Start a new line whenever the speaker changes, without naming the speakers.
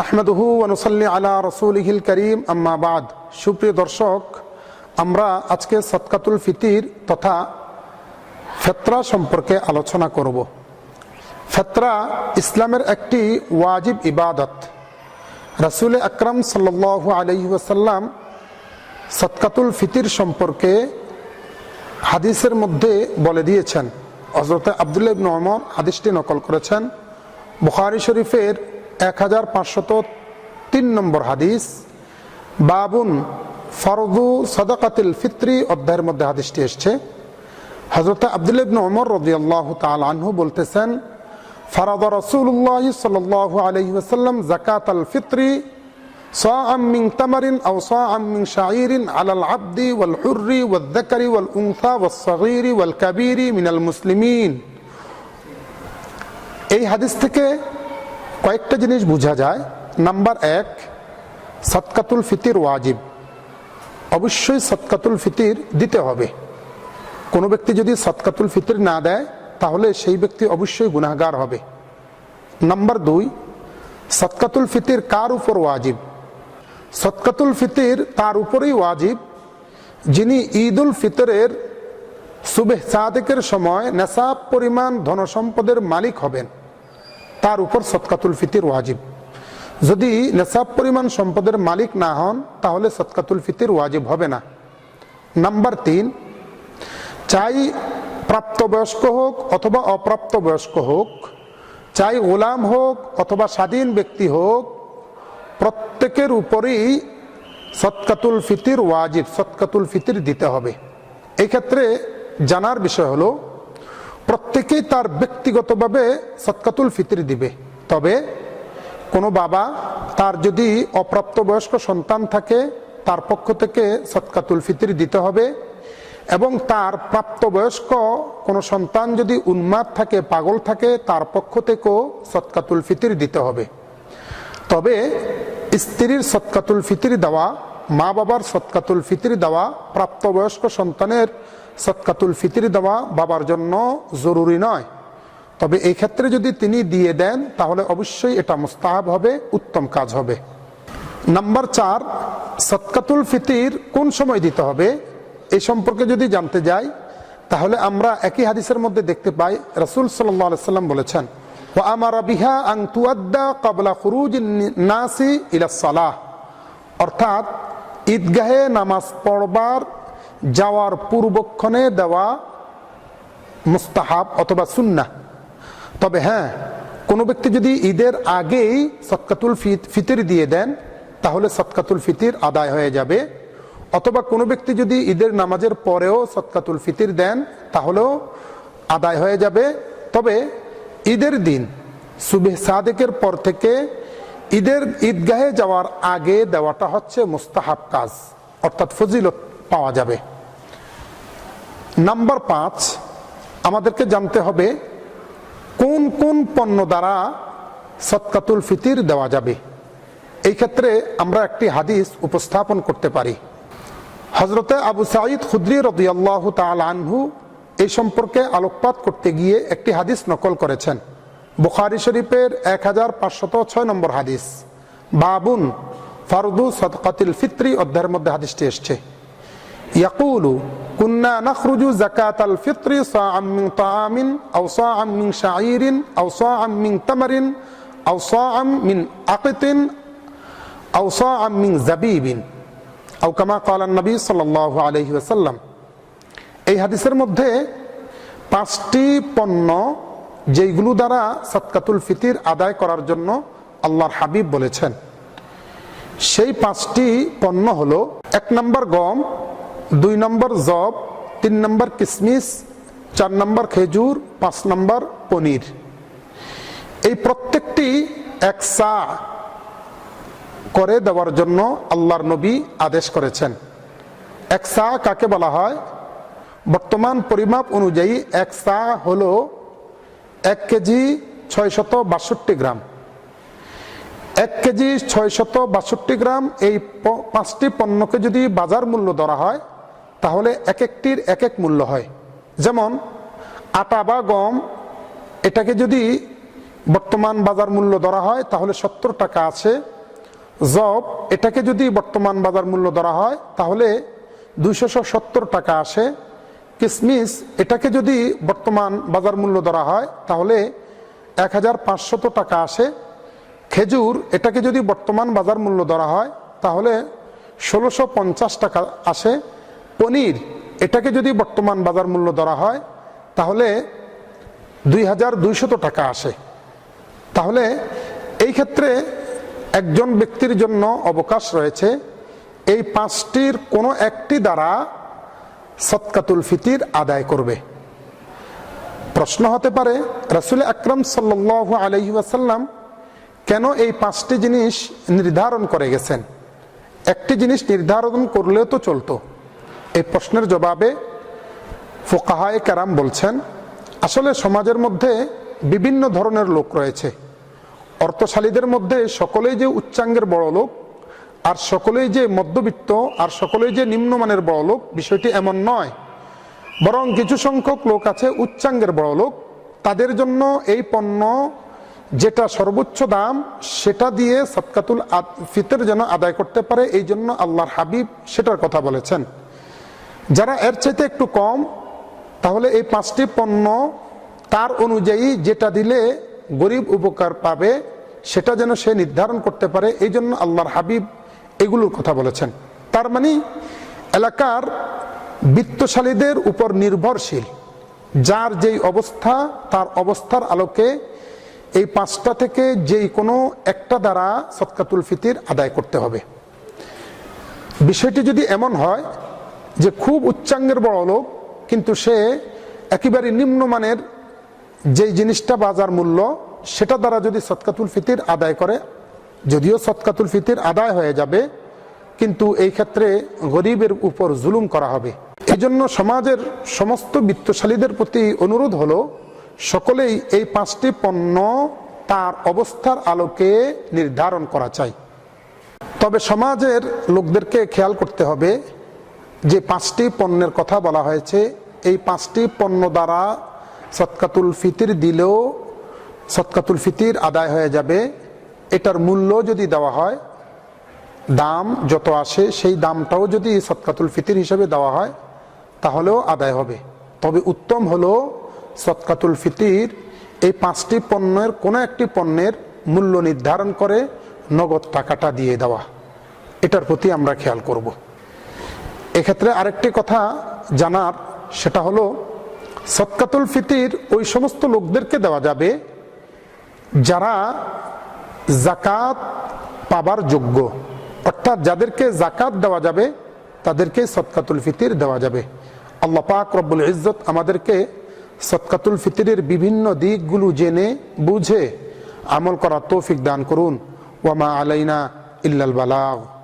নাহমেদহু অনুসল্লি আলা রসুলহিল করিম, আম্মা বাদ। সুপ্রিয় দর্শক, আমরা আজকে সৎকাতুল ফিতির তথা ফেতরা সম্পর্কে আলোচনা করব। ফেতরা ইসলামের একটি ওয়াজিব ইবাদত। রাসুল আকরম সাল্লু আলহি ওসাল্লাম সৎকাতুল ফিতির সম্পর্কে হাদিসের মধ্যে বলে দিয়েছেন। হজরত আবদুল্লাহ ইবন হাদিসটি নকল করেছেন। বুখারি শরীফের এক হাজার পাঁচশত তিন নম্বর হাদিস। বাবুন ফরদু সদাকাতিল ফিত্রি অধ্যায়ের মধ্যে হাদিসটি এসছে। হজরত আবদুল ইবন ওমর রদি আল্লাহ আনহু বলতেছেন, ফরাদ রসুল্লাহ সাল আলহি আসাল্লাম জাকাত আল ফিত্রি মিং তামারিন ও মিং শাহরিন আলাল আব্দি ওয়াল হুর্রি ওয়াদ্দাকারি ওয়াল উংসা ওয়াল সগিরি ওয়াল কাবিরি মিনাল মুসলিমিন। এই হাদিস থেকে কয়েকটা জিনিস বোঝা যায়। নাম্বার এক সৎকাতুল ফিতির ওয়াজিব। অবশ্যই সৎকাতুল ফিতির দিতে হবে। কোনো ব্যক্তি যদি সৎকাতুল ফিতির না দেয়, তাহলে সেই ব্যক্তি অবশ্যই গুনাহগার হবে। নাম্বার দুই সৎকাতুল ফিতির কার উপর ওয়াজিব? সৎকাতুল ফিতির তার উপরেই ওয়াজিব, যিনি ঈদ উল ফিতরের সুবেহ সাদেকের সময় নেশাব পরিমাণ ধনসম্পদের মালিক হবেন। তার উপর সৎকাতুল ফিতির ওয়াজিব। যদি নেশাব পরিমাণ সম্পদের মালিক না হন, তাহলে সৎকাতুল ফিতির ওয়াজিব হবে না। নাম্বার তিন, চাই প্রাপ্তবয়স্ক হোক অথবা অপ্রাপ্তবয়স্ক হোক, চাই গোলাম হোক অথবা স্বাধীন ব্যক্তি হোক, প্রত্যেকের উপরেই সৎকাতুল ফিতির ওয়াজিব সৎকাতুল ফিতির দিতে হবে। এই ক্ষেত্রে জানার বিষয় হলো প্রত্যেকেই তার ব্যক্তিগতভাবে সৎকাতুল ফিতির দিবে। তবে কোনো বাবা তার যদি অপ্রাপ্তবয়স্ক সন্তান থাকে, তার পক্ষ থেকে সৎকাতুল ফিতির দিতে হবে এবং তার প্রাপ্তবয়স্ক কোনো সন্তান যদি উন্মাদ থাকে, পাগল থাকে, তার পক্ষ থেকেও সৎকাতুল ফিতির দিতে হবে। তবে স্ত্রীর সৎকাতুল ফিতির দেওয়া মা বাবার সৎকাতুল ফিতির দেওয়া, প্রাপ্তবয়স্ক সন্তানের সৎকাতুল ফিতির দেওয়া বাবার জন্য জরুরি নয়। তবে এই ক্ষেত্রে যদি তিনি দিয়ে দেন, তাহলে অবশ্যই এটা মুস্তাহাব হবে, উত্তম কাজ হবে। নাম্বার চার সৎকাতুল ফিতির কোন সময় দিতে হবে? এ সম্পর্কে যদি জানতে যাই, তাহলে আমরা একই হাদিসের মধ্যে দেখতে পাই, রসুল সাল্লাম বলেছেন আমার বিহা আং তুয়াদ্দা কবলা খুরুজ নাসি অর্থাৎ ঈদগাহে নামাজ পড়বার যাওয়ার পূর্বক্ষণে দেওয়া মুস্তাহাব অথবা সুন্না তবে হ্যাঁ কোনো ব্যক্তি যদি ঈদের আগেই সৎকাতুল ফিতির দিয়ে দেন, তাহলে সৎকাতুল ফিতির আদায় হয়ে যাবে। অথবা কোনো ব্যক্তি যদি ঈদের নামাজের পরেও সৎকাতুল ফিতির দেন, তাহলেও আদায় হয়ে যাবে। তবে ঈদের দিন সুবেহ সাদেকের পর থেকে ঈদের ঈদগাহে যাওয়ার আগে দেওয়াটা হচ্ছে মুস্তাহাব কাজ, অর্থাৎ ফজিলত পাওয়া যাবে। নাম্বার পাঁচ, আমাদেরকে জানতে হবে কোন কোন পণ্য দ্বারা সৎকাতুল ফিতির দেওয়া যাবে। এই ক্ষেত্রে আমরা একটি হাদিস উপস্থাপন করতে পারি। হজরতে আবু সাঈদ খুদ্রি রদিয়াল্লাহ তাল আনহু এই সম্পর্কে আলোকপাত করতে গিয়ে একটি হাদিস নকল করেছেন। বুখারি শরীফের এক হাজার পাঁচশত ছয় নম্বর হাদিস। বাবুন ফারদু সদকাতিল ফিত্রি, অধ্যায়ের মধ্যে হাদিসটি এসছে। ইয়াকুলু, কুন্না নাখরুজু জাকাত আল ফিত্রি, সাআম মিন তাআমিন, আও সাআম মিন শাঈরিন, আও সাআম মিন তামারিন, আও সাআম মিন আকিতিন, আও সাআম জাবিবিন। আও কামা কালান নবী সাল্লাল্লাহু আলাইহি ওয়াসাল্লাম। এই হাদিসের মধ্যে পাঁচটি পণ্য যেইগুলো দ্বারা সৎকাতুল ফিতির আদায় করার জন্য আল্লাহর হাবিব বলেছেন। সেই পাঁচটি পণ্য হলো, এক নম্বর গম, দুই নম্বর জব, তিন নম্বর কিসমিস, চার নম্বর খেজুর, পাঁচ নম্বর পনির। এই প্রত্যেকটি এক সা করে দেওয়ার জন্য আল্লাহর নবী আদেশ করেছেন। এক সা কাকে বলা হয়? বর্তমান পরিমাপ অনুযায়ী এক সা হল এক কেজি ছয়শত বাষট্টি গ্রাম। এক কেজি ছয়শত বাষট্টি গ্রাম এই পাঁচটি পণ্যকে যদি বাজার মূল্য ধরা হয়, তাহলে এক একটির এক এক মূল্য হয়। যেমন, আটা বা গম, এটাকে যদি বর্তমান বাজার মূল্য ধরা হয়, তাহলে সত্তর টাকা আছে। জব এটাকে যদি বর্তমান বাজার মূল্য ধরা হয়, তাহলে দুইশো সত্তর টাকা আসে। কিসমিস, এটাকে যদি বর্তমান বাজার মূল্য ধরা হয়, তাহলে এক হাজার পাঁচশত টাকা আসে। খেজুর, এটাকে যদি বর্তমান বাজার মূল্য ধরা হয়, তাহলে ষোলোশো পঞ্চাশ টাকা আসে। পনির, এটাকে যদি বর্তমান বাজার মূল্য ধরা হয়, তাহলে দুই হাজার দুইশত টাকা আসে। তাহলে এই ক্ষেত্রে একজন ব্যক্তির জন্য অবকাশ রয়েছে। এই পাঁচটির কোনো একটি দ্বারা সৎকাতুল ফিতির আদায় করবে। প্রশ্ন হতে পারে, রাসুল আকরম সাল্লাহ আলহি ওয়াসাল্লাম কেন এই পাঁচটি জিনিস নির্ধারণ করে গেছেন? একটি জিনিস নির্ধারণ করলেও তো চলতো। এই প্রশ্নের জবাবে ফোকাহায় কারাম বলছেন, আসলে সমাজের মধ্যে বিভিন্ন ধরনের লোক রয়েছে। অর্থশালীদের মধ্যে সকলেই যে উচ্চাঙ্গের বড় লোক আর সকলেই যে মধ্যবিত্ত, আর সকলেই যে নিম্নমানের বড় লোক বিষয়টি এমন নয়। বরং কিছু সংখ্যক লোক আছে উচ্চাঙ্গের বড় লোক তাদের জন্য এই পণ্য যেটা সর্বোচ্চ দাম, সেটা দিয়ে সৎকাতুল ফিতের যেন আদায় করতে পারে, এই জন্য আল্লাহর হাবিব সেটার কথা বলেছেন। যারা এর চাইতে একটু কম, তাহলে এই পাঁচটি পণ্য তার অনুযায়ী যেটা দিলে গরিব উপকার পাবে, সেটা যেন সে নির্ধারণ করতে পারে, এই জন্য আল্লাহর হাবিব এগুলোর কথা বলেছেন। তার মানে এলাকার বিত্তশালীদের উপর নির্ভরশীল। যার যেই অবস্থা, তার অবস্থার আলোকে এই পাঁচটা থেকে যেই কোনো একটা দ্বারা সৎকাতুল ফিতির আদায় করতে হবে। বিষয়টি যদি এমন হয় যে খুব উচ্চাঙ্গের বড় লোক, কিন্তু সে একেবারে নিম্নমানের যেই জিনিসটা বাজার মূল্য, সেটা দ্বারা যদি সৎকাতুল ফিতির আদায় করে যদিও সৎকাতুল ফিতির আদায় হয়ে যাবে, কিন্তু এই ক্ষেত্রে গরিবের উপর জুলুম করা হবে। এই জন্য সমাজের সমস্ত বিত্তশালীদের প্রতি অনুরোধ হলো, সকলেই এই পাঁচটি পণ্য তার অবস্থার আলোকে নির্ধারণ করা চাই। তবে সমাজের লোকদেরকে খেয়াল করতে হবে যে পাঁচটি পণ্যের কথা বলা হয়েছে। এই পাঁচটি পণ্য দ্বারা সৎকাতুল ফিতির দিলেও সৎকাতুল ফিতির আদায় হয়ে যাবে। এটার মূল্য যদি দেওয়া হয়, দাম যত আসে, সেই দামটাও যদি সৎকাতুল ফিতির হিসেবে দেওয়া হয়, তাহলেও আদায় হবে। তবে উত্তম হলো সৎকাতুল ফিতির এই পাঁচটি পণ্যের, কোনো একটি পণ্যের মূল্য নির্ধারণ করে নগদ টাকাটা দিয়ে দেওয়া। এটার প্রতি আমরা খেয়াল করব। এক্ষেত্রে আরেকটি কথা জানার, সেটা হলো সৎকাতুল ফিতির ওই সমস্ত লোকদেরকে দেওয়া যাবে যারা জাকাত পাবার যোগ্য। অর্থাৎ যাদেরকে জাকাত দেওয়া যাবে, তাদেরকে সৎকাতুল ফিতির দেওয়া যাবে। আল্লাহ পাক রব্বুল ইজ্জত আমাদেরকে সৎকাতুল ফিতিরের বিভিন্ন দিকগুলো জেনে, বুঝে আমল করার তৌফিক দান করুন। ওয়ামা আলাইনা ইল্লাল বালাগ।